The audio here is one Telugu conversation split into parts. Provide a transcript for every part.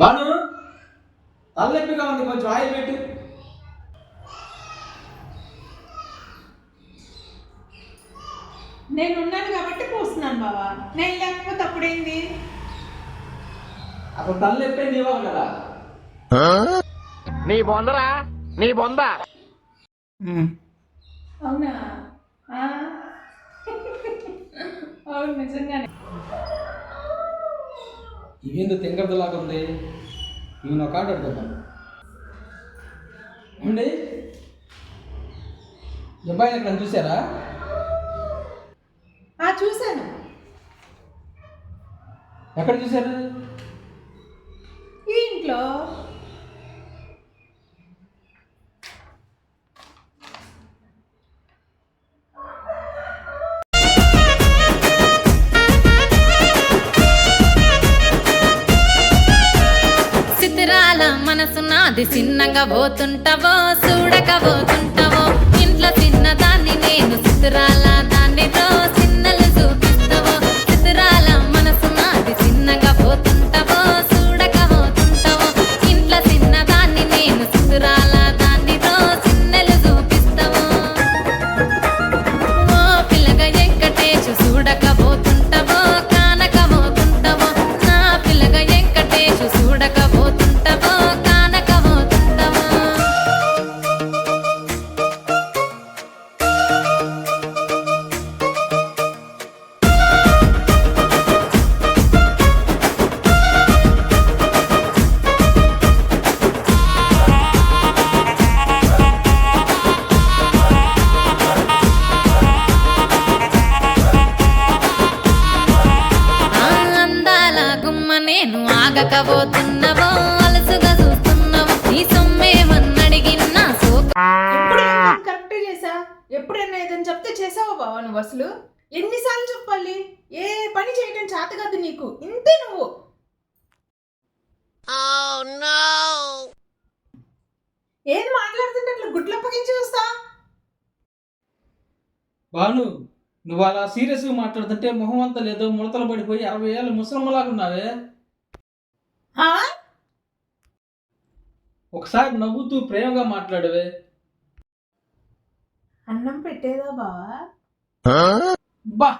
బాను తలనొప్పిగా ఉంది కొంచెం ఆయిల్ పెట్టు. నేను ఉన్నాను కాబట్టి పోస్తున్నాను బావా. నేను లేకపోతే అప్పుడేంది? అప్పుడు తలనొప్పి ఇవ్వాలి కదా. నీ బొందరా? నీ బొంద. అవునా? ఆ? అవును నిజంగానే. ఇవేందో తింగరదలాగా ఉంది. ఇవి నా కార్డు అడుగుతాం ఏమండి? అబ్బాయిని ఎక్కడ చూసారా చూశాను. ఎక్కడ చూసారు ఈ ఇంట్లో. నాది చిన్నగా పోతుంటావో చూడక పోతుంటావో. ఇంట్లో చిన్నదాన్ని నేను చిత్రాల నేను ఆగకపోతున్నావో అలసుగా చూస్తున్నావో నీ సొమ్మేమన్నడిగిన్నా ఎప్పుడైనా కరెక్ట్ చేసా ఎప్పుడైనా ఏదైనా చెప్తే చేసావా బావా నువ్వు అసలు? ఎన్నిసార్లు చెప్పాలి? ఏ పని చేయడం చేత కాదు నీకు. ఇంతే నువ్వు. ఏది మాట్లాడుతుంటే అట్లా గుడ్లు అప్పగించి చూస్తా? బాను నువ్వు అలా సీరియస్గా మాట్లాడుతుంటే మొహం అంతా లేదో ముడతలు పడిపోయి అరవై ఏళ్ళ ముసలమ్మలాగా ఉన్నావే? ఒకసారి నవ్వుతూ ప్రేమగా మాట్లాడవే. అన్నం పెట్టేదా బావా? బా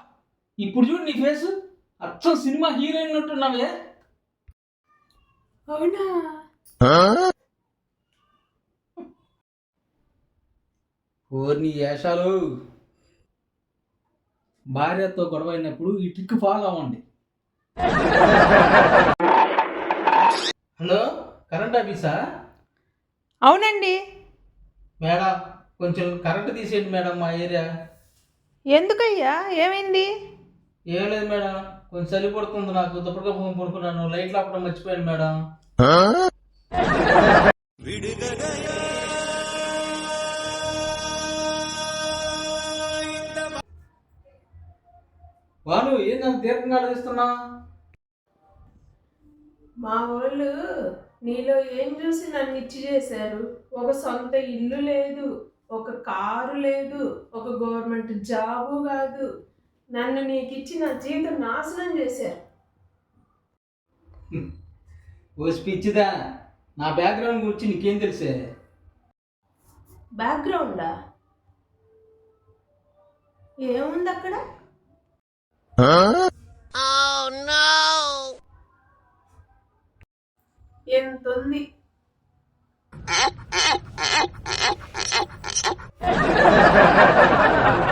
ఇప్పుడు చూడు నీ ఫేస్. అచ్చం సినిమా హీరోయిన్ ఉంటున్నావే అవునా? ఓర్ని వేషాలు భార్యతో గొడవ అయినప్పుడు ఈ ట్రిక్ ఫాలో అవ్వండి. కరెంట్ ఆఫీసా? అవునండి. మేడం కొంచెం కరెంట్ తీసేయండి మేడం మా ఏరియా. ఎందుకయ్యా? ఏమైంది? ఏం లేదు మేడం కొంచెం చలి పడుతుంది నాకు దుప్పటిగా ఫోన్ పడుకున్నాను లైట్లు ఆపడం మర్చిపోయాను మేడం. వాను ఏంటంత దీర్ఘంగా ఆలోచిస్తున్నా మా వాళ్ళు నీలో ఏం చూసి నన్ను ఇచ్చి చేశారు? ఒక సొంత ఇల్లు లేదు ఒక కారు లేదు ఒక గవర్నమెంట్ జాబు కాదు. నన్ను నీకు ఇచ్చి నా జీవితం నాశనం చేశారు. ఓ స్పీచ్దా నా బ్యాక్గ్రౌండ్ గురించి నీకేం తెలిసే? బ్యాక్గ్రౌండా? ఏముంది అక్కడ ఎంత ఉంది